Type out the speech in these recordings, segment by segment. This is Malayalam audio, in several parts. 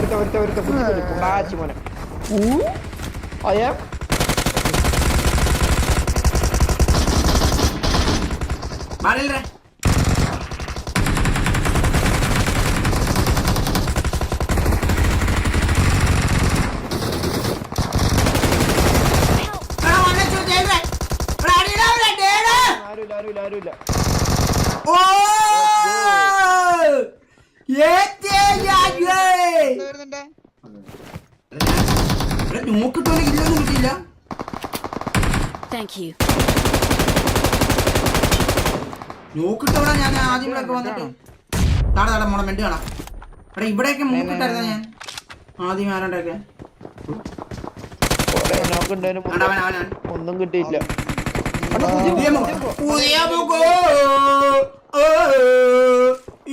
ഒരുത്ത ഒരുത്ത ഒരുത്ത പുള്ളാച്ചി മോനെ. അയ്യാ. മാറിയില്ലേ എടാ, വന്നെ ചോ, ജയിലേ. എടാ, അടിയെടാ, അവനെ, ഡേടാ. ആരുമില്ല ആരുമില്ല ആരുമില്ല ഓ! ഏത്തേ ഞാനേ. വരുന്നുണ്ടേ എടാ, നോക്കിട്ടോനെ ഇല്ലൊന്നും കിട്ടിയില്ല Thank you. നോക്കിട്ടോടാ ഞാൻ ആദ്യം ഇവിടെ വന്നിട്ട്. താടെ താടെ മോളെ മെന്റ് കാണാം. എടാ ഇവിടെയൊക്കെ മൂക്കിട്ടായിരുന്ന ഞാൻ? ആദ്യം ആരണ്ടൊക്കെ? കൊറേ നോക്കുണ്ടായിരുന്നു അവൻ അവൻ അവൻ ഒന്നും കിട്ടിയില്ല. പുതിയ മുഖം. ഓ,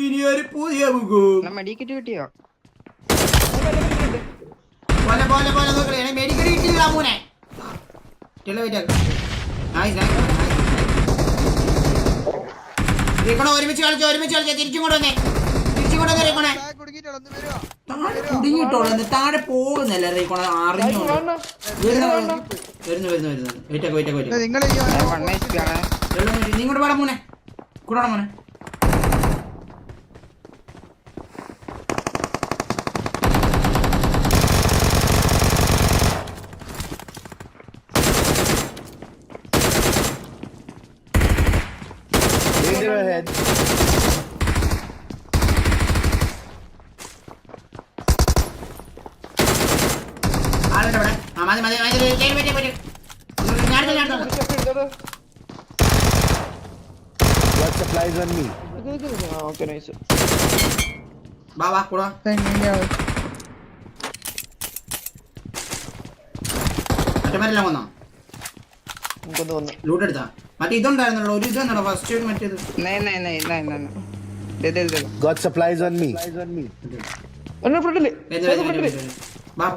ഇനിയൊരു പുതിയ മുഖം? മെഡിക്കറ്റ് കിട്ടിയോ? പോലെ പോലെ പോലെ നോക്കണേ മെഡിക്കൽ കിട്ടില്ല മൂനെ. ഒരുമിച്ച് കളിച്ചോ ഒരുമിച്ച് കളിച്ചോ. തിരിച്ചും കൂടെ വന്നേ. തിരിച്ചും കൂടെ വന്നേ റീക്കോണെ താഴെ കുടുങ്ങിട്ടോളൂ താഴെ പോകുന്നല്ലേ റീക്കോണെ അറിഞ്ഞു വരുന്നു വരുന്നു? വരുന്നു വെയിറ്റൊക്കെ വെയിറ്റൊക്കെ വെയിറ്റ് നിങ്ങൾ നീ ഇങ്ങോട്ട് വേണം മോനെ. കൂടാ മോനെ ആളുണ്ട് ഇവിടെ. ആ മതി മതി മതി കയറി പറ്റിയ പറ്റി ഞാൻ ഞാൻ Got supplies on me. Okay nice വാ വാ കൂടാ. മറ്റേ വന്നോ? നമുക്കൊന്ന് വന്ന്. ലൂട്ട് എടുത്താ? മറ്റേ ഇതുണ്ടായിരുന്നല്ലോ ഒരു ഇതെന്നാണോ ഫസ്റ്റ് മറ്റേത് नहीं नहीं नहीं नहीं नहीं दे दे दे Got supplies on me. എന്നെ ഫ്രണ്ടില് വരുന്നു, വരുന്നു, വരുന്നു, വരുന്നു. വാ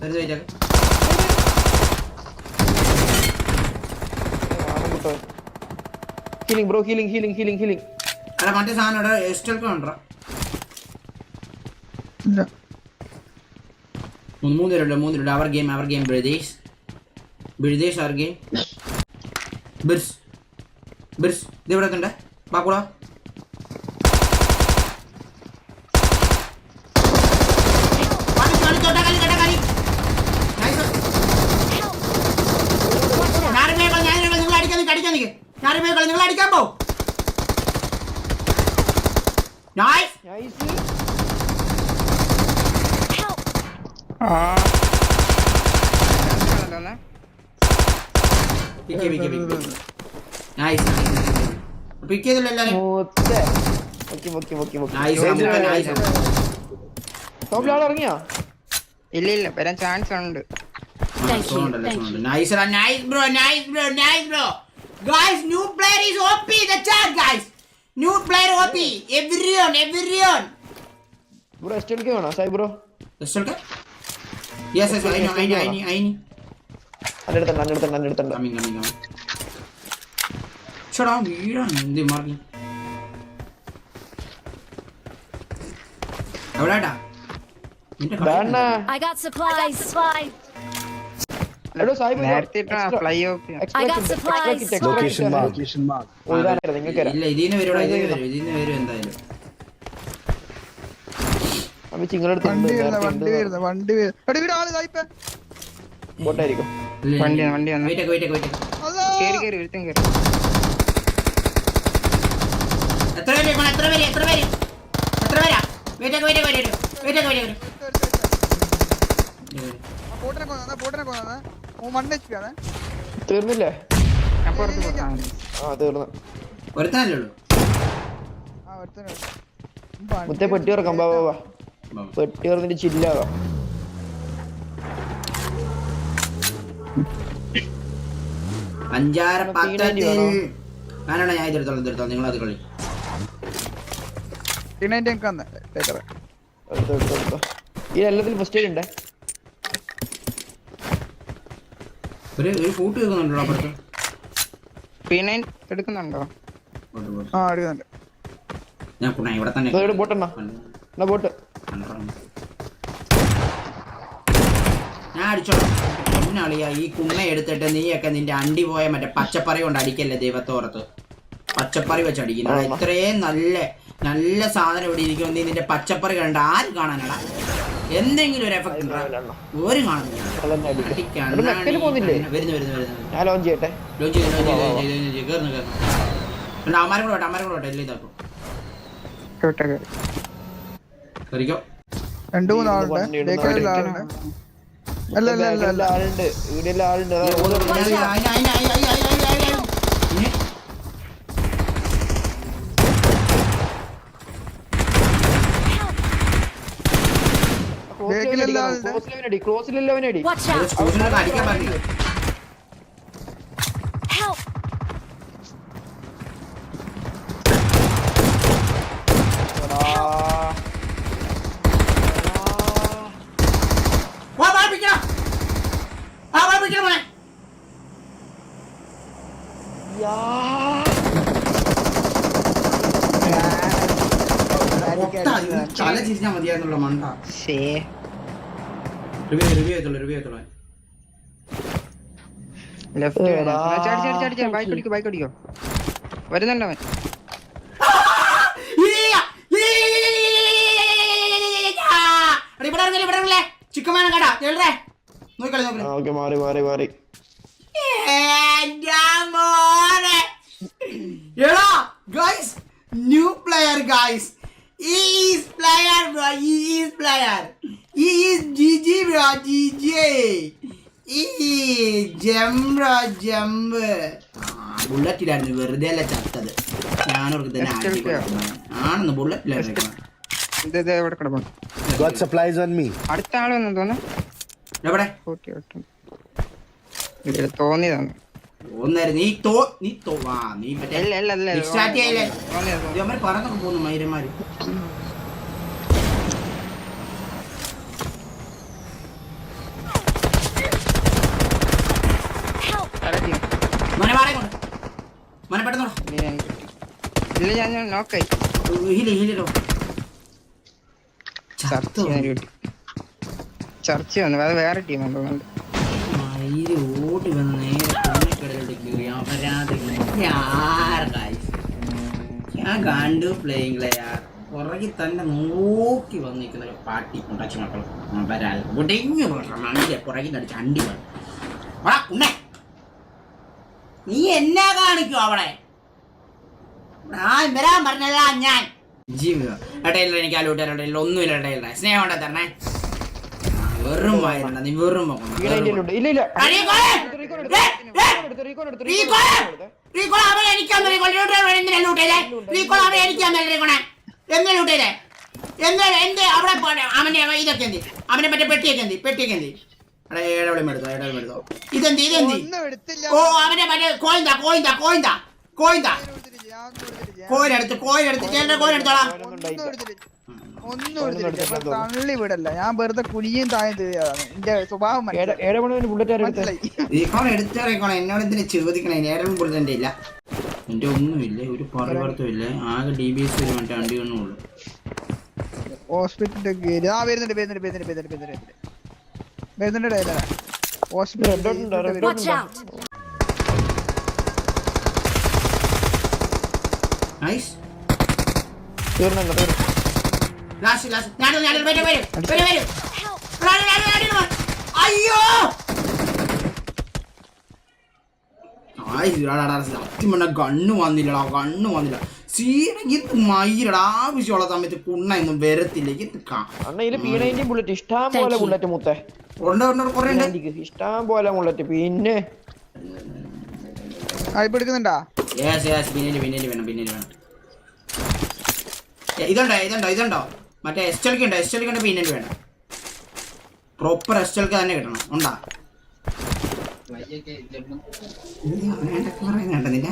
വരുന്നു, wait ആക്ക്. Healing bro healing healing healing healing അല്ല മറ്റേ സാധനം ഇവിടെ എസ്റ്റൽക്ക് ഉണ്ടോ മൂന്ന് മൂന്ന് പേരുണ്ട് മൂന്ന് പേരുണ്ട് അവർ ഗെയിം അവർ ഗെയിം ബ്രദേശ് ബ്രദേശ് ഷാർഗെ ബിർസ്. ബിർസ് ഇത് ഇവിടെ കണ്ടേ വാ കൂടാ കളി, കളി, തൊട്ടാ കളി, തൊട്ടാ കളി. Nice. ഞാനും വേഗം, ഞാനും വേഗം, നിങ്ങൾ അടിക്കാൻ നിക്ക്, അടിക്കാൻ നിക്ക്. ഞാനും വേഗം, നിങ്ങൾ അടിക്കാൻ പോ Nice. Nice pick pick pick nice pick ചെയ്തില്ല എല്ലാരും മൂത്ത പൊക്കി പൊക്കി പൊക്കി പൊക്കി നൈസ് നമുക്ക് നൈസ് ടോപ്പിൽ ആൾ ഇറങ്ങിയാ? ഇല്ല ഇല്ല വരാൻ ചാൻസ് ഉണ്ട്. Nice nice bro nice bro nice bro guys new player is OP the chat guys new player OP everyone everyone bro എസ്റ്റ് കളിക്കാൻ വേണോ? Sai bro. Result yes yes I know I know I know coming coming coming ചേടാ വീടാണ് എന്ത് എവിടാട്ടാ നിന്റെ വേണ്ട. വണ്ടി ബോട്ടായിരിക്കും. വണ്ടി വണ്ടി വന്നു. വെയിറ്റ് വെയിറ്റ് വെയിറ്റ് കേറി കേറി ഒരുത്തും കേറി. എത്ര പേര് എത്ര പേര് എത്ര പേര്? എത്ര പേരാ? തീർന്നില്ലേ? ആ തീർന്നു. ഒരുത്തനല്ലേ ഉള്ളൂ? ആ ഒരുത്തനെ മുത്തേ പെട്ടി ഇറക്കാം ബാ ബാ ബാ പെട്ടി ഉറന്നിട്ട് ചില്ലാവാം അഞ്ചാറ് പത്തഞ്ച് ഞാനാണ് ഞാൻ ഇതെടുത്തോളാം ഇതെടുത്തോളാം നിങ്ങൾ അത് കളി. ഈ എല്ലാത്തിലും ഫസ്റ്റ് എയ്ഡ് ഉണ്ട്? ഒരു ഒരു കൂട്ട് കേൾക്കുന്നുണ്ടോ അപ്പുറത്ത്. പിന്നെ എടുക്കുന്നുണ്ടോ? ആ എടുക്കുന്നുണ്ട്. ഞാൻ കുണ ഇവിടെ തന്നെ. ഇവിടെ ബോട്ട് ഉണ്ടോ? ബോട്ട് ഞാൻ അടിച്ചോളാം. പൊന്നളിയ ഈ കുമ്മ എടുത്തിട്ട് നീയൊക്കെ നിന്റെ അണ്ടി പോയ മറ്റേ പച്ചപ്പറി കൊണ്ട് അടിക്കല്ലേ ദൈവത്തോറത്ത്? പച്ചപ്പറി വെച്ച് അടിക്കുന്നു. ഇത്രയും നല്ല നല്ല സാധനം ഇവിടെ ഇരിക്കും നീ നിന്റെ പച്ചപ്പറി കണ്ട ആര് കാണാനടാ? എന്തെങ്കിലും ഒരു എഫക്ട് ഒരു കാണുന്നില്ല. അമാരും കൂടെ അമാരും കൂടെ എല്ലാം ഇതാക്കും. രണ്ടു മൂന്നാളുണ്ട്. ആളുണ്ട് ഇവിടെ ആളുണ്ട് ക്രോസിലെല്ലാം ക്രോസിലെല്ലാം അടിക്കാൻ പറ്റില്ല കാണിക്കാന്നുള്ള മണ്ട. റിവ്യൂ റിവ്യൂ ചെയ്തോളൂ റിവ്യൂ ചെയ്തോളൂ. ലെഫ്റ്റ് ചാടി ചാടി ചാടി ചാടി. ബൈക്ക് ഓടിക്കോ ബൈക്ക് ഓടിക്കോ. വരുന്നല്ലോ അവൻ ഓക്കെ മാറി മാറി മാറി. Guys new player guys He is player, bro. He is player. He is GG, bro. GG. He is jump, bro. Jump. Bullet ഇടായിരുന്നു വെറുതെ അല്ല ചത്തത് ഞാനവർക്ക് തന്നെ ആട്ടി കൊടുക്കുന്നതാണ് ആണെന്ന് ബുള്ളറ്റ് ഇല്ലായിരുന്നു അടുത്ത ആൾ തോന്നുന്നു തോന്നിയതാണ് ഒന്നേരം നീ തോ നീ തോ നീ സ്റ്റാർട്ട് പറന്നൊക്കെ പോകുന്നു മൈരന്മാര്. മാറി ഇല്ല ഞാൻ ചർച്ച ചർച്ച വേറെ ടീം ഉണ്ടോ? യാർ guys. ഞാൻ കണ്ടു പ്ലേയിങ് യാർ പുറകിൽ തന്നെ നോക്കി വന്നിരിക്കുന്ന ഒരു പാട്ടി ഉണ്ടാക്കി മക്കൾ വരാൽ ഒടിഞ്ഞു മണ്ടിലെ പുറകിൽ അടിച്ച് അണ്ടി വേണം. നീ എന്നാ കാണിക്കും അവിടെ വരാൻ പറഞ്ഞല്ല ഞാൻ. ജീവിതം ഇടയില്ല എനിക്ക് അലൂട്ടല്ല ഒന്നുമില്ല ഇടയില്ല സ്നേഹം ഉണ്ടാ തരണേ? ആ, വെറും വായിരുന്ന നീ വെറും ഇല്ല ഇല്ല റീക്കോൾ അവൻ അടിക്കാൻ എന്തിനാ ലൂട്ടേലെ? റീക്കോൾ അവൻ അടിക്കാൻ റീക്കോണെ എന്തിനാ ലൂട്ടേലെ? എന്താ എന്ത് അവിടെ അവന്റെ ഇതൊക്കെ എന്തി? അവനെ മറ്റേ പെട്ടിയൊക്കെ എന്തി? പെട്ടിയൊക്കെ എന്തി? ഏടവളിയും എടുത്തോ ഏടവളിയും എടുത്തോ ഇതെന്തി? ഇതെന്തി? ഓ അവനെ മറ്റേ കോയിന്താ കോയിന്താ കോയിന്താ കോയിന്താ. കോയിനെടുത്ത് കോയിനെടുത്ത്. ചേട്ടന്റെ കോയിനെടുത്തോളാം. ഒന്നും തള്ളി വിടല്ല. ഞാൻ വെറുതെ കുനിയും താഴെ തീയതാണ് എന്റെ സ്വഭാവം എടുത്തേക്കോണം എന്നോട് എന്തിനാ ചോദിക്കണേ? ഏഴ് ബുള്ളറ്റ് ഇല്ല. എന്റെ ഒന്നുമില്ല. ഒരു പരിവർത്തം ആകെ ഡി ബി എസ് മറ്റേ അണ്ടി കണ്ണുള്ളൂ ഹോസ്പിറ്റലിന്റെ ആ വരുന്നുണ്ട് വരുന്നുണ്ട് വരുന്നുണ്ട് വരുന്നുണ്ട് വരുന്നുണ്ട്. വരുന്നുണ്ട് ഡയലാണ് ഹോസ്പിറ്റൽ നൈസ് തീർന്നല്ലോ ലാസ്റ്റ് ലാസ്റ്റ് ഞാൻ ഞാൻ വരും വരും വരും. അയ്യോ ആയി, ഇടാടാ, ഇടാ, സത്യം പറഞ്ഞ ഗണ്ണ് വന്നില്ലടാ കണ്ണു വന്നില്ല. സീന ഇത് മയിലടാ ആവശ്യമുള്ള സമയത്ത് കുണ്ണ ഒന്നും വരത്തില്ല. ഇത് ബുള്ളറ്റ് ഇഷ്ടം Thank പോലെ you. ബുള്ളറ്റ് മുത്തേ. ഉണ്ട് ഉണ്ട് ഉണ്ട്, കുറേ ഉണ്ട് ഇഷ്ടം പോലെ ബുള്ളറ്റ്. പിന്നെ? എടുക്കുന്നുണ്ടാ? യെസ് യെസ് വേണം വേണം. ഇതുണ്ടോ ഇതുണ്ടോ ഇതുണ്ടോ? മറ്റേ എസ് എൽക്ക് ഉണ്ടോ? എസ് എൽക്ക് ഉണ്ട് പീനന്റ് വേണം പ്രോപ്പർ എസ് എൽക്ക് തന്നെ കിട്ടണം. ഉണ്ടാ? പറയുന്നുണ്ട് നിന്റെ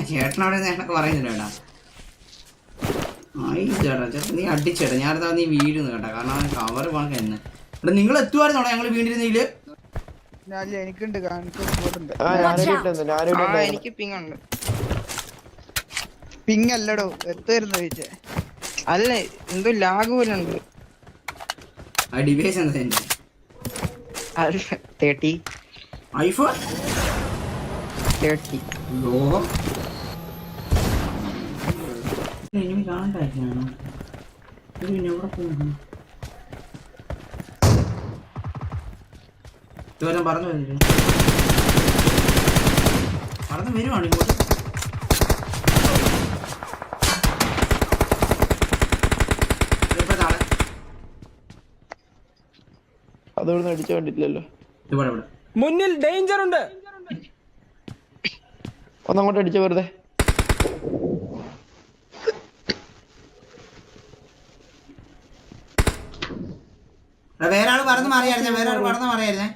നീ അടിച്ചേട്ടാ ഞാനതാ നീ വീഴുന്നു കേട്ടാ. കാരണം കവർ പണക്ക എന്ന്. നിങ്ങൾ എത്തുവായിരുന്നോടാ ഞങ്ങൾ വീണ്ടിരുന്നതിൽ എനിക്കുണ്ട്. പിങ് അല്ലടോ എത്തുമായിരുന്നു ചോദിച്ചേ. അല്ല എന്തോ ലാഗ് പോലെ ഉണ്ട്. ആ ഡിവൈസ് എന്താ എന്റെ തേർട്ടി ഐഫോൺ തേർട്ടി ലോകം ഇനി കാണണ്ടായിരുന്നു ഇത് പിന്നെ എവിടെ പോകുന്നു ഇതുവരെ പറഞ്ഞു വരുവാണ് ഇങ്ങോട്ട് ഇപ്പോഴത്തെ ആൾ അതോടൊന്നും അടിച്ചു കണ്ടിട്ടില്ലല്ലോ. മുന്നിൽ ഡേഞ്ചർ ഉണ്ട്. ഒന്നങ്ങോട്ട് അടിച്ച വെറുതെ. ആര് വേറെ ആൾ പറന്ന് മാറിയായിരുന്നേ വേറെ ആൾ പറന്ന് മാറിയായിരുന്നേ.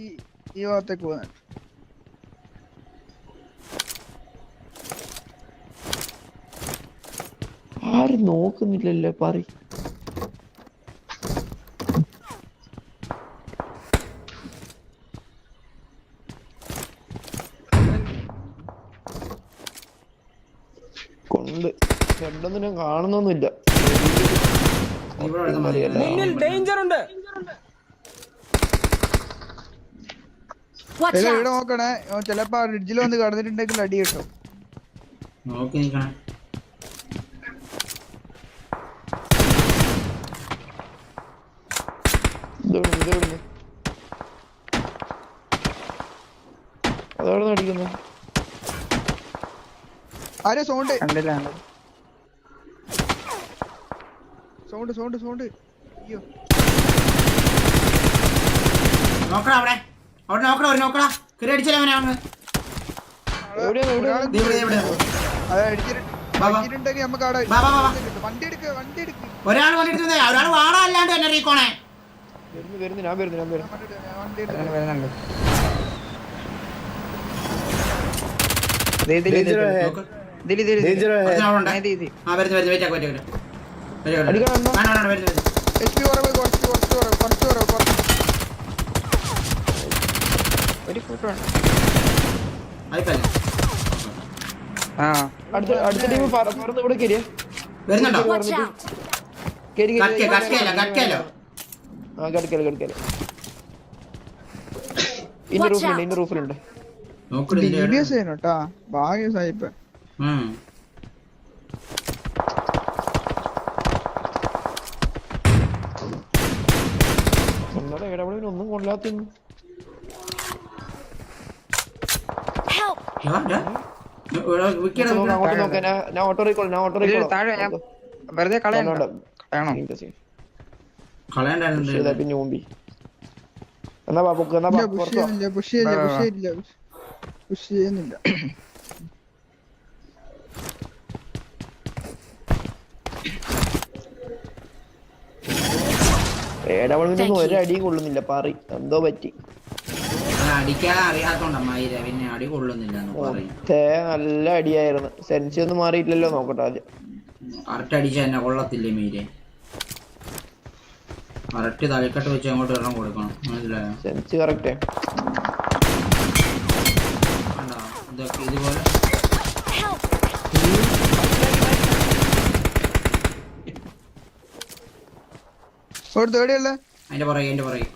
ഈ- ഭാഗത്തേക്ക് ആരും നോക്കുന്നില്ലല്ലോ പറ കൊണ്ട് രണ്ടൊന്നും ഞാൻ കാണുന്നൊന്നുമില്ല. ഇവിടെ. മുന്നിൽ ഡേഞ്ചർ ഉണ്ട്. ഇവിടെ നോക്കണേ. ചിലപ്പോ ആ വന്ന് കടന്നിട്ടുണ്ടെങ്കിൽ അടി കിട്ടും. അടിക്കുന്നു? ആരെ സൗണ്ട് കണ്ടില്ല. Sound sound sound. അയ്യോ. നോക്കടാ അവിടെ. അവിടെ നോക്കടാ അവിടെ നോക്കടാ. കയറി അടിച്ചാലേ അവനെ ദേ ദേ വാ, വാ. വണ്ടി എടുക്ക് വണ്ടി എടുക്ക് ഒരാൾ വന്നിട്ട് ഒരാൾ വാടാ അല്ലാണ്ട് തന്നെ റീക്കോണേ വരുന്നു വരുന്നു ഞാൻ വരുന്നു ഞാൻ വരുന്നു. വരുന്നുണ്ട് ദേ ഇതിൽ ഇതിൽ. Danger ahead. ഒരാളുണ്ട്. ആ, വരുന്നു വരുന്നു. വെയിറ്റ് ആക്ക് ഒരു ആ അടുത്ത അടുത്ത ടീം പറന്ന് ഇവിടെ കയറിയ വരുന്നുണ്ടോ! കയറി ആ കിടക്കൽ കിടക്കൽ ഇന്റെ Watch റൂഫിലുണ്ട്. ഇന്റെ റൂഫിലുണ്ട്. എസ് ഭാഗ്യ സായിപ്പ് ഉം. ഒന്നോടെ ഇടപെടലിന് ഒന്നും കൊള്ളാത്തൊന്നും Help! ഇതാ, ഇതാ. ഇവിടെ വിക്കടാ, നോക്കാം, വിക്കടാ. അങ്ങോട്ട് നോക്കാം ഞാൻ ഞാൻ ഓട്ടോ റീക്കോൾ ഞാൻ ഓട്ടോ ഇതിൽ റീക്കോൾ താഴെ ഞാൻ വെറുതെ എന്നാ പുഷ് ചെയ്യുന്നില്ല പുഷ് ചെയ്യുന്നില്ല. ഇടപെടലിനൊന്നും Thank ഒരു അടിയും കൊള്ളുന്നില്ല പാറി. എന്തോ പറ്റി? അത് അടിക്കാൻ അറിയാത്തോണ്ട മയിര അടി കൊള്ളുന്നില്ല എന്ന് പറയും. തേ നല്ല അടിയായിരുന്നു. സെൻസി ഒന്നും മാറിയിട്ടില്ലല്ലോ നോക്കട്ടെ ആദ്യം. കറക്റ്റ് അടിച്ച എന്നെ കൊള്ളത്തില്ലേ മീരെ? കറക്റ്റ് തലക്കെട്ട് വെച്ച് അങ്ങോട്ട് ഒരെണ്ണം കൊടുക്കണം. മനസ്സിലായോ? സെൻസി കറക്റ്റേ ഇതൊക്കെ ഇതുപോലെ. Help! ഒരു തേടിയല്ല അതിന്റെ പുറകെ അതിന്റെ പുറകെ.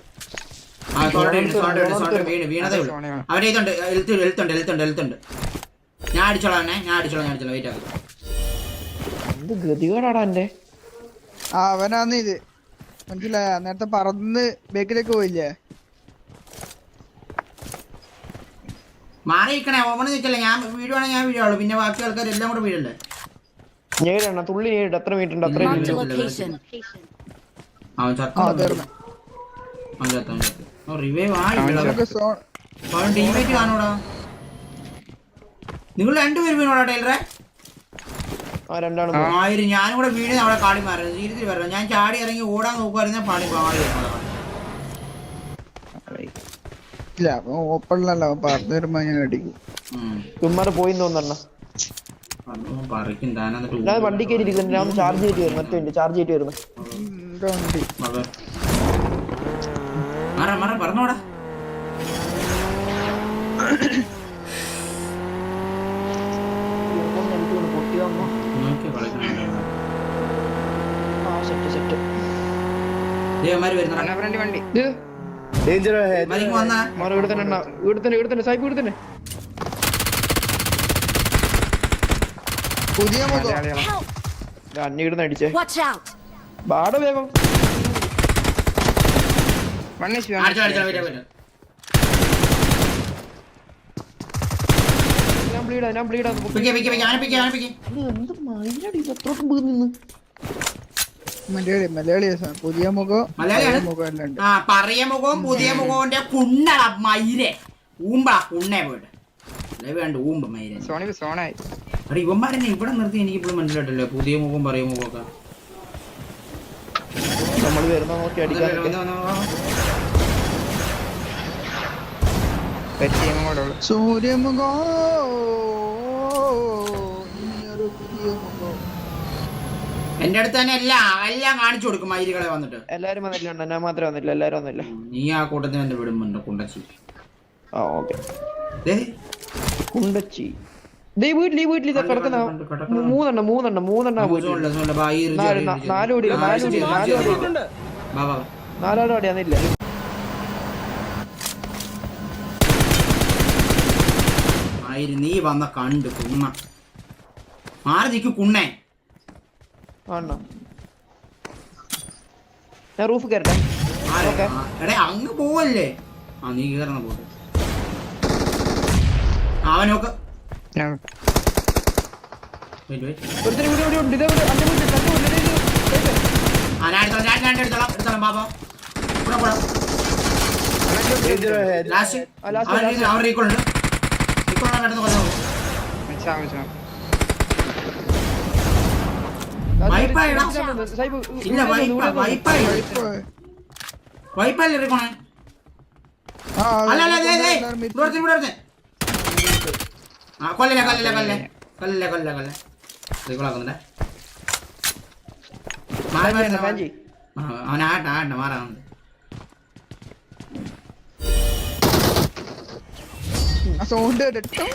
ആ സോൾട്ട് വീണ് സോൾട്ട് വീണ് സോൾട്ട് വീണ് വീണതേ ഉള്ളൂ. അവന്റെ ഇതുണ്ട് എഴുത്ത് എഴുത്തുണ്ട് എഴുത്തുണ്ട് എഴുത്തുണ്ട് ഞാൻ അടിച്ചോളാം അവനെ ഞാൻ അടിച്ചോളാം ഞാൻ അടിച്ചോളാം. വെയിറ്റ് ആക്കി എന്ത് ഗതികേടാടാ എന്റെ ആ അവനാന്ന് ഇത്. മനസ്സിലായ? നേരത്തെ പറന്ന് ബേക്കിലേക്ക് പോയില്ലേ? മാറി നിൽക്കണേ ഓമണ് നിൽക്കല്ലേ ഞാൻ വീഴുവാണെങ്കിൽ ഞാൻ വീഴുള്ളൂ പിന്നെ ബാക്കി ആൾക്കാർ എല്ലാം കൂടെ വീഴല്ലേ നേരിടണം തുള്ളി നേരിട്ട് എത്ര വീട്ടുണ്ട് അത്ര അത്രയും അവൻ ആ ചത്ത തീർന്നു അവൻ ചത്ത അവൻ ചത്ത റിവൈവ് ആയി അവൻ ടീമേറ്റ് കാണൂടാ നിങ്ങൾ രണ്ടുപേരും വീണോടാ ടൈലറെ? ആ രണ്ടാണ് ആയിരം ഞാനും കൂടെ വീണ് അവിടെ കാടി മാറുന്നത് ജീവിതത്തിൽ വരണം. ഞാൻ ചാടി ഇറങ്ങി ഓടാൻ നോക്കുമായിരുന്നെ പാടി പാടി വരുന്നതാ. ഇല്ല ഓപ്പണിലല്ല പറഞ്ഞു വരുമ്പോ ഞാൻ അടിക്കും. പോയി തോന്നണ്ണ വണ്ടി കയറിയിരിക്കുന്നു ഞാൻ ചാർജ് ചെയ്തിട്ട് വരുന്നു മറ്റേ ചാർജ് ചെയ്തിട്ട് വരുന്നു. ഉണ്ട് പറഞ്ഞോടാ തന്നെ തന്നെ തന്നെ. തന്നെ. പുതിയ അടിച്ചേ. ബാട വേഗം. ഞാൻ ബ്ലീഡാ ഞാൻ ബ്ലീഡാ പിക്കെ പിക്കെ പിക്കെ ആനെ പിക്കെ ആനെ പിക്കെ എന്ത് മൈനടി എത്രോട്ടും നിന്ന്? മലയാളി മലയാളി പുതിയ മുഖം മുഖം ആ പറയ മുഖവും പുതിയ മുഖവും കുണ്ണട മയിരെ ഊമ്പടാ കുണ്ണേ പോയിട്ട്. വേണ്ട ഊമ്പ സോണി സോണായി. ഇവിടെ നിർത്തി എനിക്ക് ഇപ്പോഴും മനസ്സിലായിട്ടില്ല. പുതിയ മുഖവും പറയ മുഖമൊക്കെ നമ്മൾ വരുന്ന? നോക്കി അടിക്കാൻ സൂര്യമുഖോ എന്റെ അടുത്ത് തന്നെ എല്ലാം എല്ലാം കാണിച്ചു കൊടുക്കും മയിലുകളെ വന്നിട്ട്. എല്ലാരും വന്നിട്ടുണ്ട്. എന്നാ ഞാൻ മാത്രമേ വന്നില്ല എല്ലാരും വന്നില്ല. നീ ആ കൂട്ടത്തിൽ എന്റെ വിടുമ്പോ കുണ്ടച്ചി. ആ ഓക്കെ. ദേ, കുണ്ടച്ചി. ദേ വീട്ടിൽ ഈ വീട്ടിൽ കിടക്കുന്ന. മൂന്നെണ്ണം മൂന്നെണ്ണം മൂന്നെണ്ണം ആ വീട്ടിൽ സോണില്ല, സോണില്ല. ബാ, ഈ ഒരു നാല്, ചെറിയ- നാ- വന്ന കണ്ട് കുണ്ണ മാറി നിൽക്കും കുണ്ണേ. ആണോ ഞാൻ റൂഫ് കയറട്ടെ. എടേ അങ്ങ് പോവല്ലേ? ആ നീ കയറുന്ന പോട്ടെ അവനൊക്കെ ഞാൻ വെയിറ്റ് വെയിറ്റ് ഒരുത്തരും ഇവിടെ ഇവിടെ ഉണ്ട് ഇതേ ഇവിടെ അന്റെ വീട്ടിൽ തന്റെ വീട്ടിൽ ദേ ഇത്, ദേ ഇത്. ആ ഞാൻ എടുത്തോളാം ഞാൻ ഞാൻ എടുത്തോളാം എടുത്തോളാം ബാബാ കൂടെ കൂടെ Danger ahead. ലാസ്റ്റ് ആ, last, അവൻ last. അവൻ റീക്കോൾ ഉണ്ട് റീക്കോൾ കിടന്ന് കൊല്ലം വെച്ചാ വെച്ചാ വൈപ്പായിടാ. സായിപ്പ്, ഇല്ല ഇവിടെ വൈപ്പ ഇവിടെ വൈപ്പായി ഇപ്പൊ, വൈപ്പല്ലേ റീക്കോണേ ആ, അല്ല അല്ല ഇവിടെ ഇവിടെ. ആ കൊല്ലില്ല കൊല്ലല്ലേ കൊല്ലേ കൊല്ലല്ലേ കൊല്ല കൊല്ല റീകോളാക്കുന്നുണ്ട് മാറി മാറി. അവൻ ആട്ട സൗണ്ട് കേട്ടോ